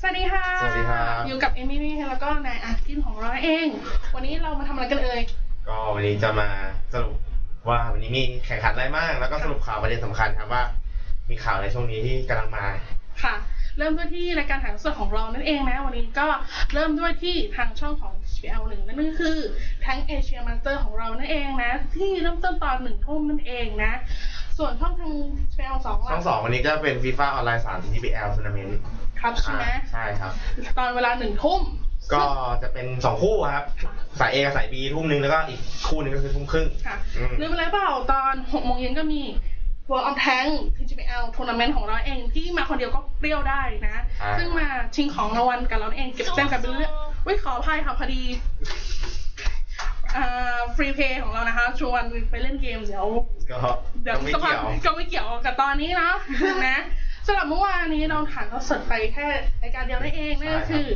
สวัสดีค่ะ สวัสดีครับ อยู่กับเอมี่นี่แล้วก็นายอาร์กินของเราเอง วันนี้เรามาทำอะไรกันเอ่ย ก็วันนี้จะมาสรุปว่าวันนี้มีแข่งขันอะไรบ้าง แล้วก็สรุปข่าวประเด็นสำคัญครับว่า มีข่าวในช่วงนี้ที่กำลังมา ค่ะ เริ่มด้วยที่รายการถ่ายทอดสดของเรานั่นเองนะ วันนี้ก็เริ่มด้วยที่ทางช่องของ HBL 1นั่นก็คือทั้งเอเชียมาสเตอร์ของเรานั่นเองนะ ที่เริ่มต้นตอนหนึ่งทุ่มนั่นเองนะ ส่วนช่องทาง HBL 2ช่องสองวันนี้ก็เป็นฟีฟ่าออนไลน์สาม TPL ทัวร์นาเมนต์ครับใช่ไหมใช่ครับ ตอนเวลาหนึ่งทุ่มก็จะเป็นสองคู่ครับ สาย A กับสาย B ทุ่มหนึ่งแล้วก็อีกคู่หนึงก็คือทุ่มครึ่งค่ะอืมลืมไปแล้วเปล่าตอน6โมงเย็นก็มี World of Tank TGPL ทัวร์นาเมนต์ของเราเองที่มาคนเดียวก็เปรี้ยวได้นะใช่ซึ่งมาชิงของรางวัลกับเราเองเก็บแต้มกันไปเรื่อยๆวิขออภัยค่ะพอดีอ่า ฟรีเพย์ของเรานะคะ ชวนไปเล่นเกมเดี๋ยวก็เดี๋ยวก็ไม่สักพักเกี่ยวก็ไม่เกี่ยวกับตอนนี้เนาะนะสำหรับเมื่อวานนี้เราถ่ายทอดสดไปแค่รายการเดียวนั่นเองนั่นก็คือ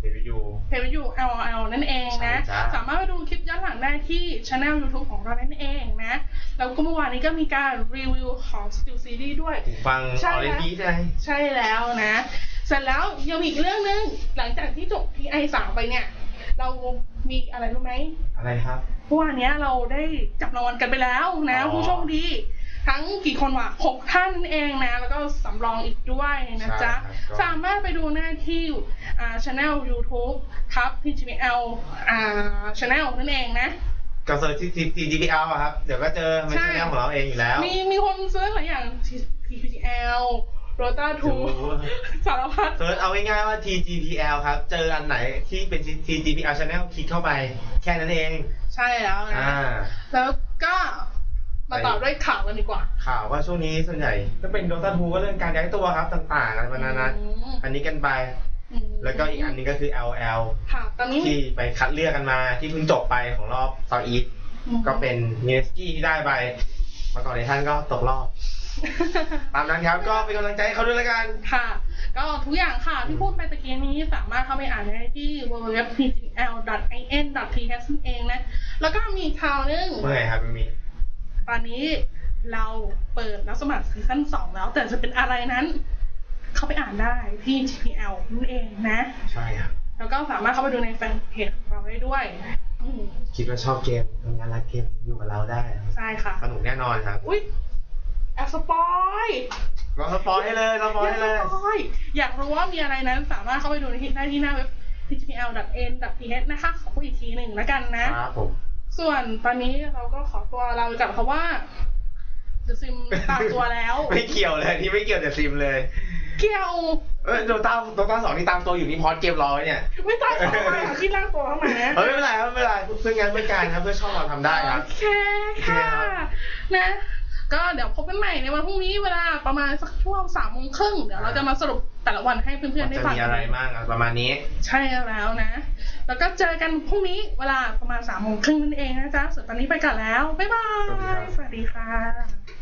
เดี๋ยวไปดูเพจวิว LOL นั่นเองนะใช่จ้าสามารถไปดูคลิปย้อนหลังได้ที่ช anel YouTube ของเรานั่นเองนะ แล้วก็เมื่อวานนี้ก็มีการรีวิวของ Steel Series ด้วยหูฟังใช่ออเรนแล้วจีใช่ไหมใช่แล้วนะ เสร็จแล้วยังมีอีกเรื่องหนึงหลังจากที่จบ PI สามไปเนี่ย เรามีอะไรรู้ไหมอะไรครับเมื่อวานเนี้ยเราได้จับรางวัลกันไปแล้วนะอ๋อ ผู้โชคดี ทั้งกี่คนวะหกท่านเองนะ แล้วก็สำรองอีกด้วยนะจ๊ะ ใช่ครับก็สามารถไปดูหน้าที่อ่าช anel YouTube ครับ PGL อ่า channel นั่นเองนะก็เซิร์ชที่ TPL อะครับ เดี๋ยวก็เจอมันใช่ ช่องของเราเองอยู่แล้ว มีมีคนเซิร์ชหลายอย่าง PGL Rota ดู2สารพัดเซิร์ชเอาง่ายๆว่า TGPL ครับ เจออันไหนที่เป็น TGPL Channel คลิกเข้าไป แค่นั้นเอง ใช่แล้วนะ อ่า แล้วก็มาต่อด้วยข่าวกันดีกว่าข่าวว่าช่วงนี้ส่วนใหญ่ก็เป็น Dota 2ก็เรื่องการย้ายตัวครับต่างๆกันมานานาอืมอันนี้กันไป อืมแล้วก็อีกอันนึงก็คือ LL ค่ะ ตอนนี้ที่ไปคัดเลือกกันมาที่เพิ่งจบไปของรอบ South East อืมก็เป็นเนสกี้ที่ได้ไปมาก่อนในท่านก็ตกรอบ ตามนั้นครับก็เป็นกำลังใจให้เขาด้วยแล้วกัน ค่ะ ก็ทุกอย่างค่ะที่พูดไปตะกี้นี้สามารถเข้าไปอ่านได้ที่ www.pgl.in.th นั่นเองนะ แล้วก็มีข่าวหนึงเมื่อไงครับมี ตอนนี้เราเปิดรับสมัครซีซั่นสองแล้ว แต่จะเป็นอะไรนั้น เข้าไปอ่านได้ที่ GPL นั่นเองนะ ใช่ครับ แล้วก็สามารถเข้าไปดูในแฟนเพจของเราได้ด้วยอืมคิดว่าชอบเกมทำงานรักเกมอยู่กับเราได้ ใช่ค่ะสนุกแน่นอนครับ อุ๊ย แอบสปอยเราสปอยให้เลยเราสปอยให้เลยอยากสปอยอยากรู้ว่ามีอะไรนั้นสามารถเข้าไปดูในที่ได้ที่หน้าเว็บ html.n.th นะคะขอพูดอีกทีหนึ่งแล้วกันนะ ครับผม ส่วนตอนนี้เราก็ขอตัวเราไปกับเพราะว่า The Sim ตามตัวแล้ว ไม่เกี่ยวเลยที่ไม่เกี่ยวแต่ซิมเลย เกี่ยวเออโดต้าโดต้าสองที่ตามตัวอยู่นี่พอดเกมรอไว้เนี่ย ไม่ตายเขาเลยอะที่ล่างตัวเข้ามานะเออไม่เป็นไรครับไม่เป็นไรเพื่อนงานเพื่อนการครับเพื่อช่องเราทำได้ครับ โอเคค่ะโอเคครับนะ ก็เดี๋ยวพบกันใหม่ในวันพรุ่งนี้เวลาประมาณสักช่วงสามโมงครึ่งเดี๋ยวเราจะมาสรุปแต่ละวันให้เพื่อนๆได้จะฟังมีอะไรบ้างอะประมาณนี้ ใช่แล้วนะ แล้วก็เจอกันพรุ่งนี้เวลาประมาณสามโมงครึ่งนั่นเองนะจ๊ะส่วนตอนนี้ไปก่อนแล้วบ๊ายบายสวัสดีครับสวัสดีค่ะ